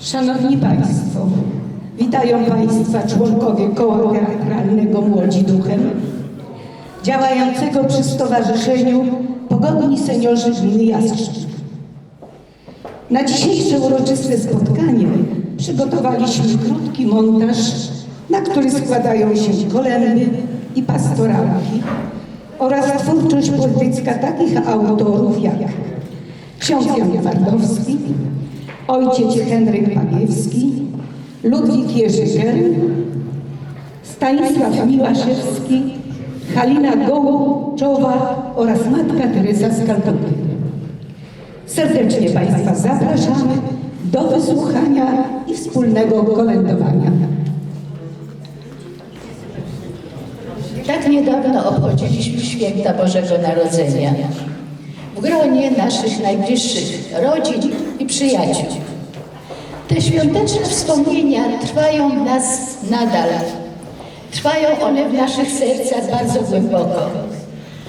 Szanowni Państwo, witają Państwa członkowie Koła Teatralnego Młodzi Duchem, działającego przy Stowarzyszeniu Pogodni Seniorzy Gminy Jastrzęb. Na dzisiejsze uroczyste spotkanie przygotowaliśmy krótki montaż, na który składają się kolendy i pastorałki oraz twórczość poetycka takich autorów jak ksiądz Jan Twardowski, ojciec Henryk Pawiewski, Ludwik Jerzy Stanisław Miłaszewski, Halina Gołczowa oraz matka Teresa z Kalkuty. Serdecznie Państwa zapraszamy do wysłuchania i wspólnego kolędowania. Tak niedawno obchodziliśmy święta Bożego Narodzenia w gronie naszych najbliższych rodzin i przyjaciół. Te świąteczne wspomnienia trwają nas nadal. Trwają one w naszych sercach bardzo głęboko.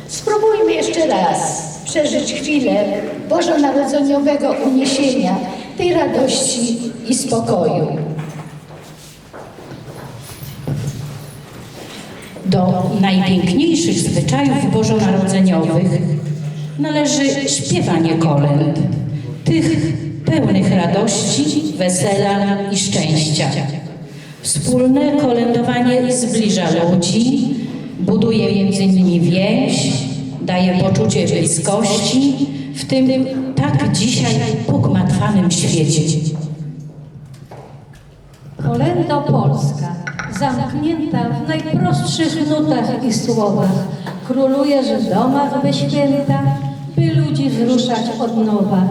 Spróbujmy jeszcze raz przeżyć chwilę bożonarodzeniowego uniesienia, tej radości i spokoju. Do najpiękniejszych zwyczajów bożonarodzeniowych należy śpiewanie kolęd, tych pełnych radości, wesela i szczęścia. Wspólne kolędowanie zbliża ludzi, buduje między nimi więź, daje poczucie bliskości w tym tak dzisiaj pogmatwanym świecie. Kolenda Polska, zamknięta w najprostszych nutach i słowach, króluje, że w domach by ludzi od nowa.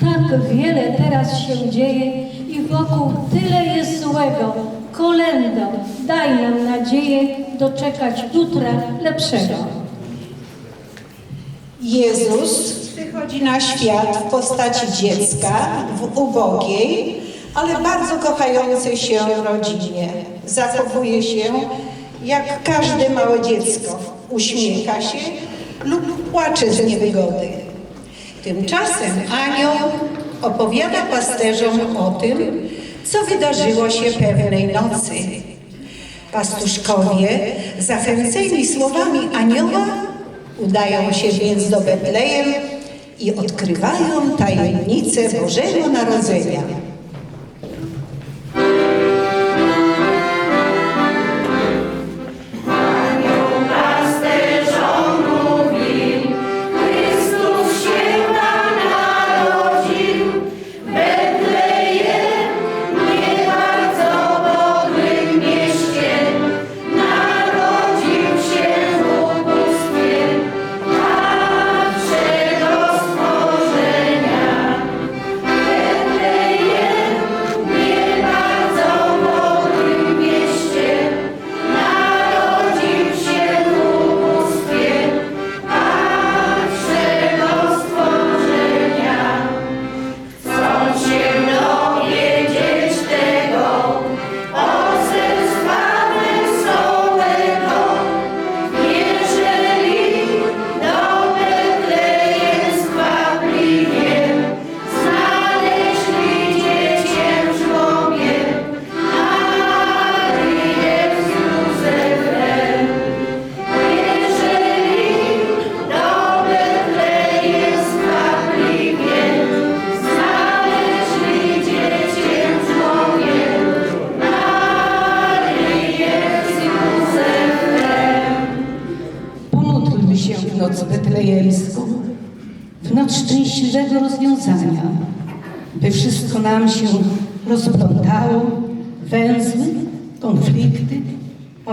Tak wiele teraz się dzieje i wokół tyle jest złego. Kolendo, daj nam nadzieję doczekać jutra lepszego. Jezus przychodzi na świat w postaci dziecka, w ubogiej, ale bardzo kochającej się rodzinie. Zachowuje się jak każde małe dziecko. Uśmiecha się lub płacze z niewygody. Tymczasem anioł opowiada pasterzom o tym, co wydarzyło się pewnej nocy. Pastuszkowie, zachęceni słowami anioła, udają się więc do Betlejem i odkrywają tajemnicę Bożego Narodzenia.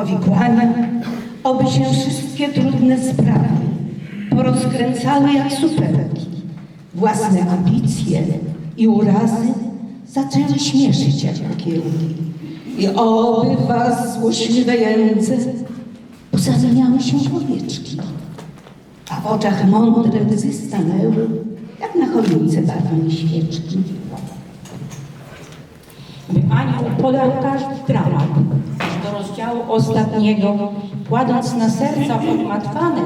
Powikłania, oby się wszystkie trudne sprawy porozkręcały jak superki, własne ambicje i urazy zaczęły śmieszyć jak pokiełki. I oby was złośliwe jędze pozamieniały się w owieczki, a w oczach mądre łzy stanęły, jak na choince barwnej świeczki. by anioł podał każdy dramat, rozdziału ostatniego, kładąc na serca pogmatwane,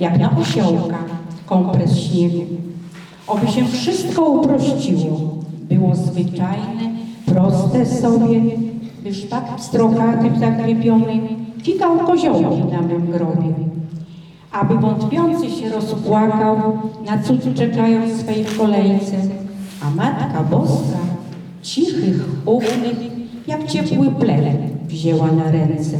jak na osiołka, kompres śniegu. Oby się wszystko uprościło, było zwyczajne, proste sobie, by szpak pstrokatym zakrepionym fikał koziołki na mym grobie. Aby wątpiący się rozpłakał, na cud czekając swej kolejce, a Matka Boska cichych, ufnych, jak ciepły pled wzięła na ręce.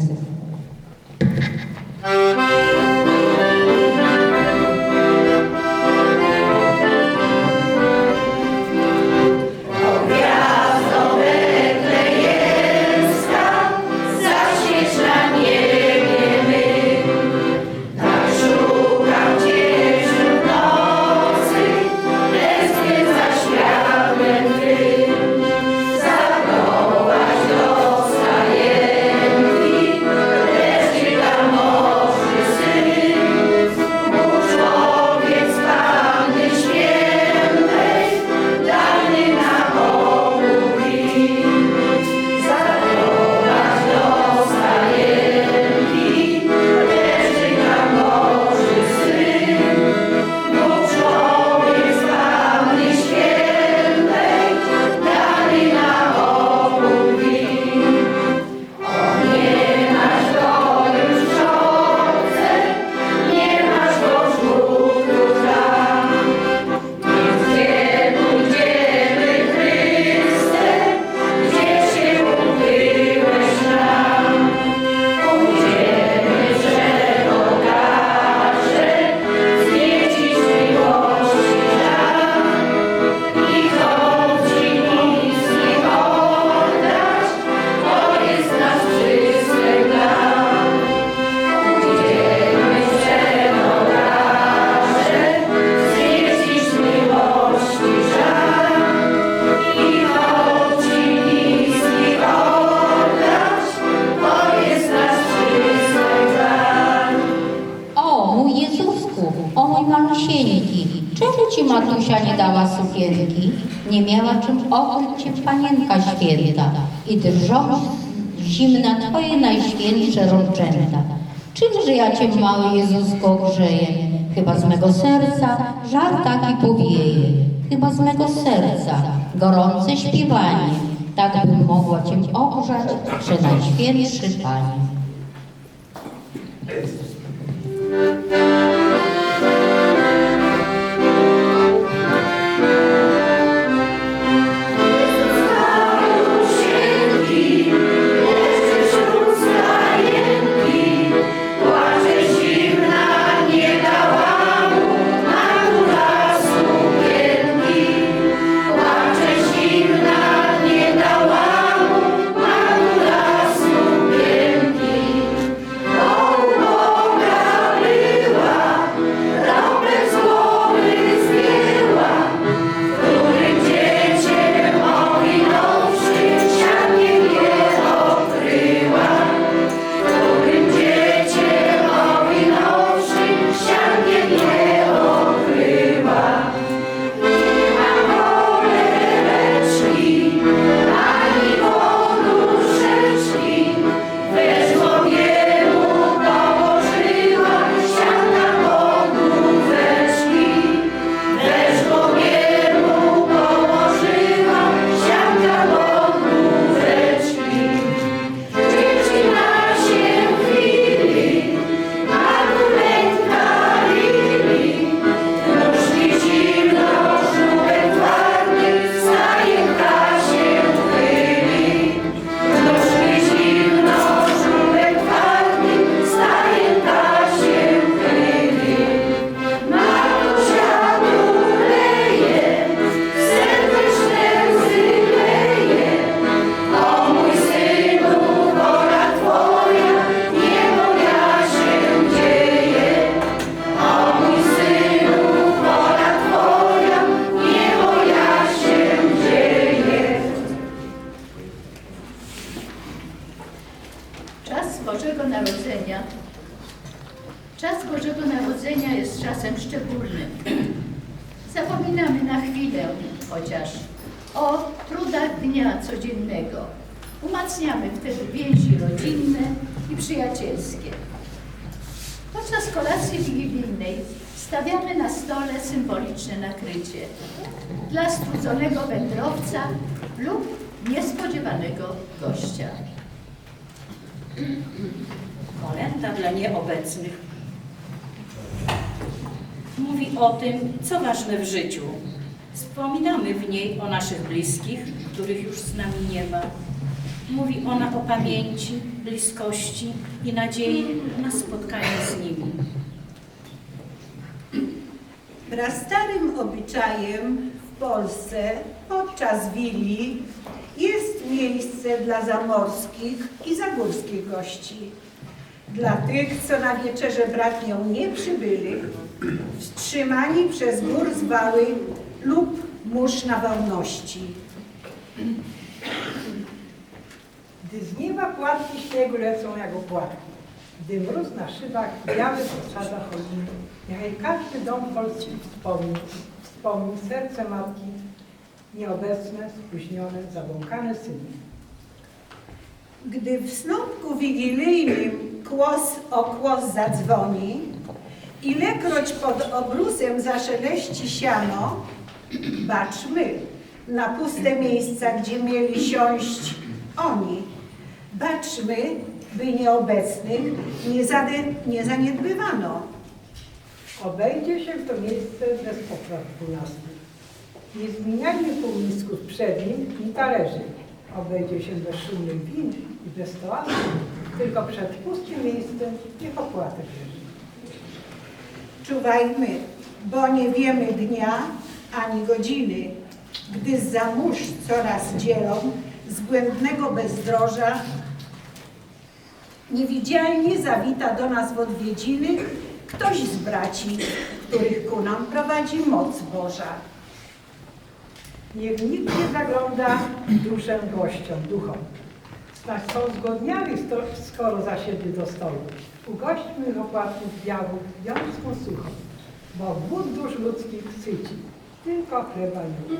Cię panienka święta i drżą zimna twoje najświętsze rączęta. Czymże ja cię, mały Jezusku, ogrzeję? Chyba z mego serca żar taki powieje. Chyba z mego serca gorące śpiewanie. Tak bym mogła cię ogrzać, przenajświętszy Panie. Mówi o tym, co ważne w życiu. Wspominamy w niej o naszych bliskich, których już z nami nie ma. Mówi ona o pamięci, bliskości i nadziei na spotkanie z nimi. Prastarym obyczajem w Polsce podczas Wili jest miejsce dla zamorskich i zagórskich gości. Dla tych, co na wieczerze bratnią nie przybyli, wstrzymani przez gór zwały lub mórz na wolności. Gdy z nieba płatki śniegu lecą jak opłatki, gdy mróz na szybach biały po sadach chodzi, niechaj każdy dom polski wspomni, wspomni serce matki, nieobecne, spóźnione, zabłąkane syny. Gdy w snopku wigilijnym kłos o kłos zadzwoni, ilekroć pod obrusem zaszeleści siano, baczmy na puste miejsca, gdzie mieli siąść oni. Baczmy, by nieobecnych nie, zade- nie zaniedbywano. Obejdzie się to miejsce bez popraw dwunastych. Nie zmieniajmy półmisków przednim ni talerzy. Obejdzie się bez szumnych win i bez toalety, tylko przed pustym miejscem niech opłatę bierze. Czuwajmy, bo nie wiemy dnia ani godziny, gdy za mórz coraz dzielą z błędnego bezdroża niewidzialnie zawita do nas w odwiedziny ktoś z braci, których ku nam prowadzi moc Boża. Niech nikt nie zagląda duszę gościom, duchom. Snać są zgodniali, skoro zasiedli do stołu. Ugośćmy ich opłatków białych wiązką suchą, bo głód dusz ludzkich syci, tylko chleba nie.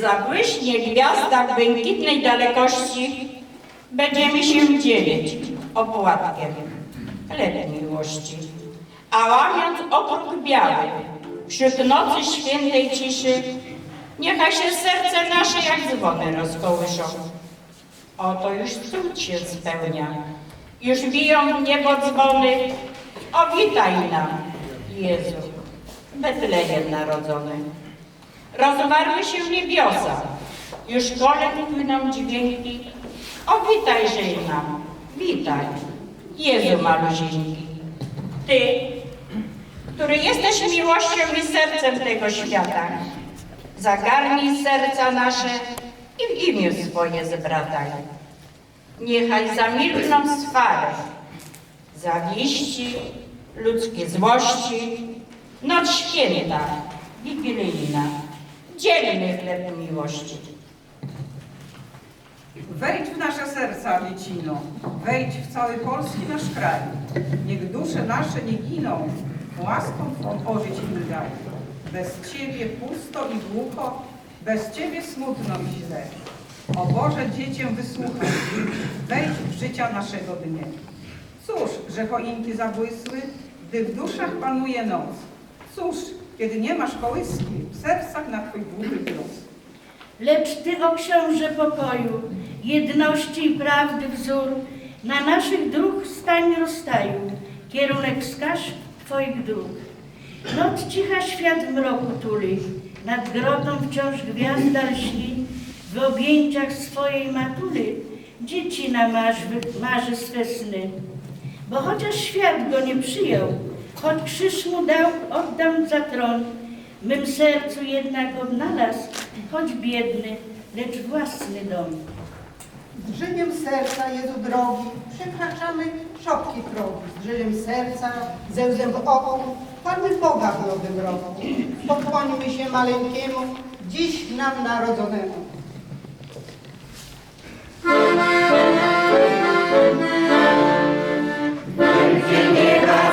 Zabłyśnie w błękitnej dalekości, będziemy się dzielić opłatkiem chleb miłości. A łamiąc okrąg biały, wśród nocy świętej ciszy, niechaj się serce nasze jak dzwony rozkołyszą. Oto już cud się spełnia. Już biją w niebo dzwony. O witaj nam, Jezu, Betlejem narodzony. Rozwarły się niebiosa. Już kolem płyną dźwięki. O witajże nam, witaj, Jezu maluzinki. Ty, który jesteś miłością i sercem tego świata, zagarnij serca nasze i w imię swoje zbrataj. Niechaj zamilkną swary, zawiści, ludzkie złości, noc święta, wigilijna, dzielny chleb miłości. Wejdź w nasze serca, dziecino, wejdź w cały polski nasz kraj. Niech dusze nasze nie giną, łaską Twą ożyć im daj. Bez Ciebie pusto i głucho, bez Ciebie smutno i źle. O Boże, dziecię wysłuchaj, wejdź w życia naszego dnia. Cóż, że choinki zabłysły, gdy w duszach panuje noc. Cóż, kiedy nie masz kołyski w sercach na Twój długi głos. Lecz Ty, o książę pokoju, jedności i prawdy wzór, na naszych dróg stań rozstaju, kierunek wskaż Twoich dróg. Noc cicha świat mroku tuli, nad grotą wciąż gwiazda lśni, w objęciach swojej matury dziecina marzy, marzy swe sny. Bo chociaż świat go nie przyjął, choć krzyż mu dał, oddam za tron, w mym sercu jednak odnalazł, choć biedny, lecz własny dom. Z drżeniem serca, Jezu drogi, przekraczamy szopki progi. Z drżeniem serca, ze łzem w oku, Pany Boga w nowym roku. Pokłonimy się maleńkiemu, dziś nam narodzonemu.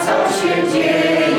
小世界。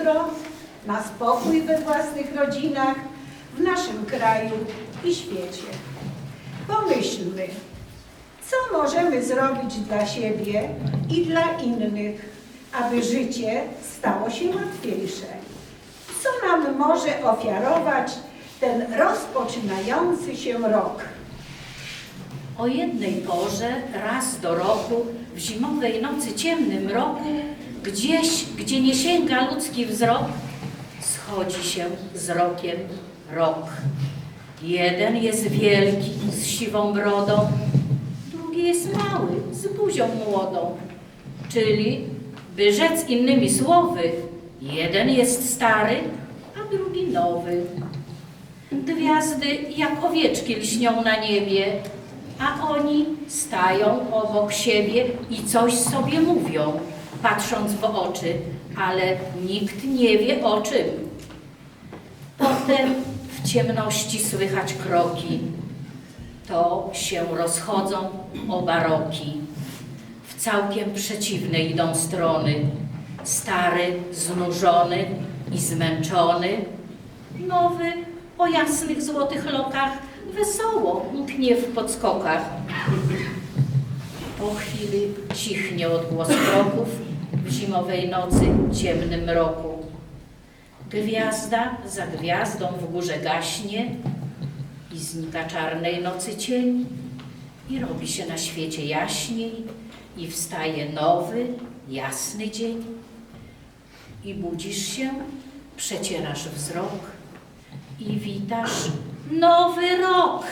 Jutro, na spokój we własnych rodzinach, w naszym kraju i świecie. Pomyślmy, co możemy zrobić dla siebie i dla innych, aby życie stało się łatwiejsze. Co nam może ofiarować ten rozpoczynający się rok? O jednej porze, raz do roku, w zimowej nocy ciemnym roku, gdzieś, gdzie nie sięga ludzki wzrok, schodzi się z rokiem rok. Jeden jest wielki, z siwą brodą, drugi jest mały, z buzią młodą. Czyli, by rzec innymi słowy, jeden jest stary, a drugi nowy. Gwiazdy jak owieczki lśnią na niebie, a oni stają obok siebie i coś sobie mówią, patrząc w oczy, ale nikt nie wie o czym. Potem w ciemności słychać kroki. To się rozchodzą oba roki. W całkiem przeciwne idą strony. Stary, znużony i zmęczony. Nowy, o jasnych złotych lokach, wesoło mknie w podskokach. Po chwili cichnie odgłos kroków w zimowej nocy ciemnym roku. Gwiazda za gwiazdą w górze gaśnie i znika czarnej nocy cień i robi się na świecie jaśniej i wstaje nowy, jasny dzień. I budzisz się, przecierasz wzrok i witasz nowy rok.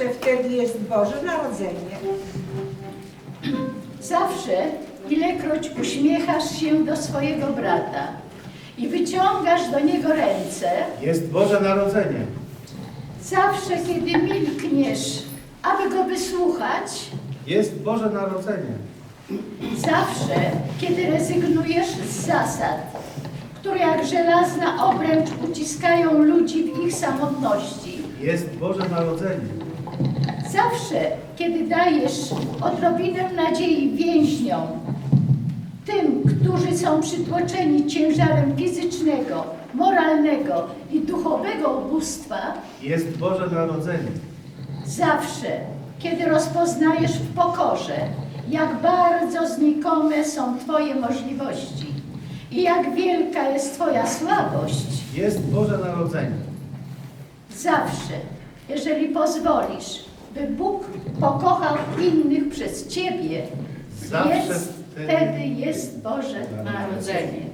Zawsze wtedy jest Boże Narodzenie. Zawsze, ilekroć uśmiechasz się do swojego brata i wyciągasz do niego ręce, Jest Boże Narodzenie. zawsze, kiedy milkniesz, aby go wysłuchać, Jest Boże Narodzenie. zawsze, kiedy rezygnujesz z zasad, które jak żelazna obręcz uciskają ludzi w ich samotności, Jest Boże Narodzenie. Zawsze, kiedy dajesz odrobinę nadziei więźniom, tym, którzy są przytłoczeni ciężarem fizycznego, moralnego i duchowego ubóstwa, Jest Boże Narodzenie. zawsze, kiedy rozpoznajesz w pokorze, jak bardzo znikome są Twoje możliwości i jak wielka jest Twoja słabość, Jest Boże Narodzenie. Zawsze, jeżeli pozwolisz, by Bóg pokochał innych przez Ciebie, jest, wtedy jest Boże Narodzenie.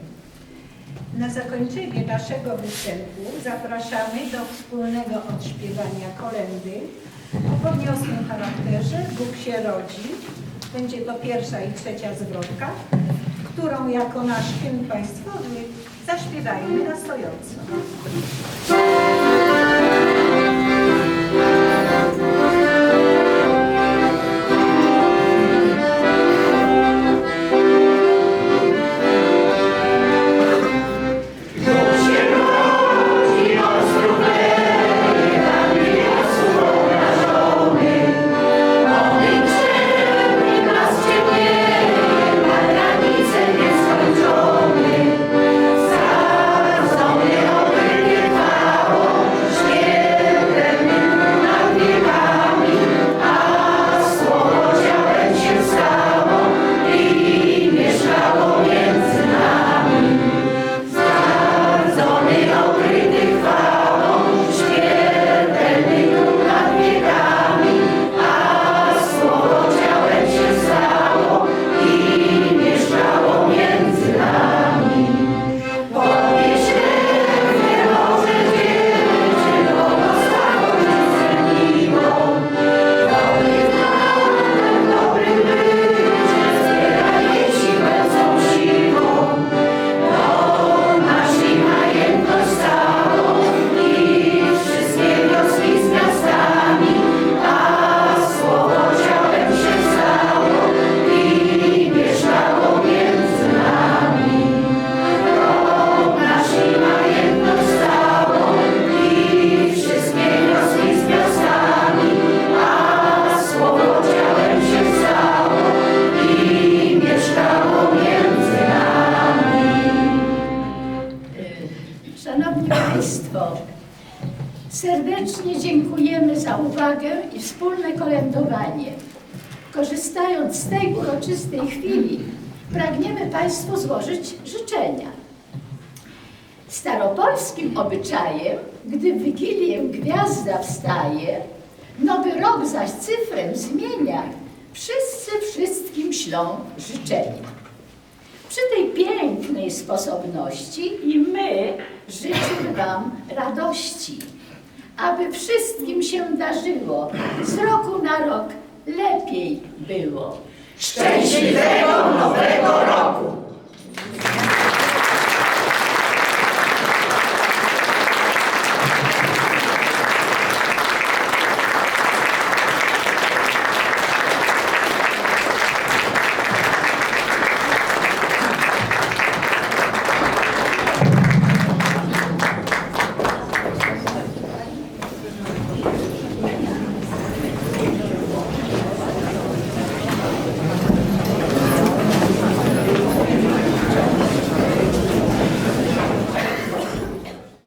Na zakończenie naszego występu zapraszamy do wspólnego odśpiewania kolendy o podniosłym charakterze Bóg się rodzi. Będzie to pierwsza i trzecia zwrotka, którą jako nasz hymn państwowy zaśpiewajmy na stojąco. Wszystkim ślą życzenia. Przy tej pięknej sposobności i my życzymy Wam radości, aby wszystkim się darzyło, z roku na rok lepiej było. Szczęśliwego Nowego Roku!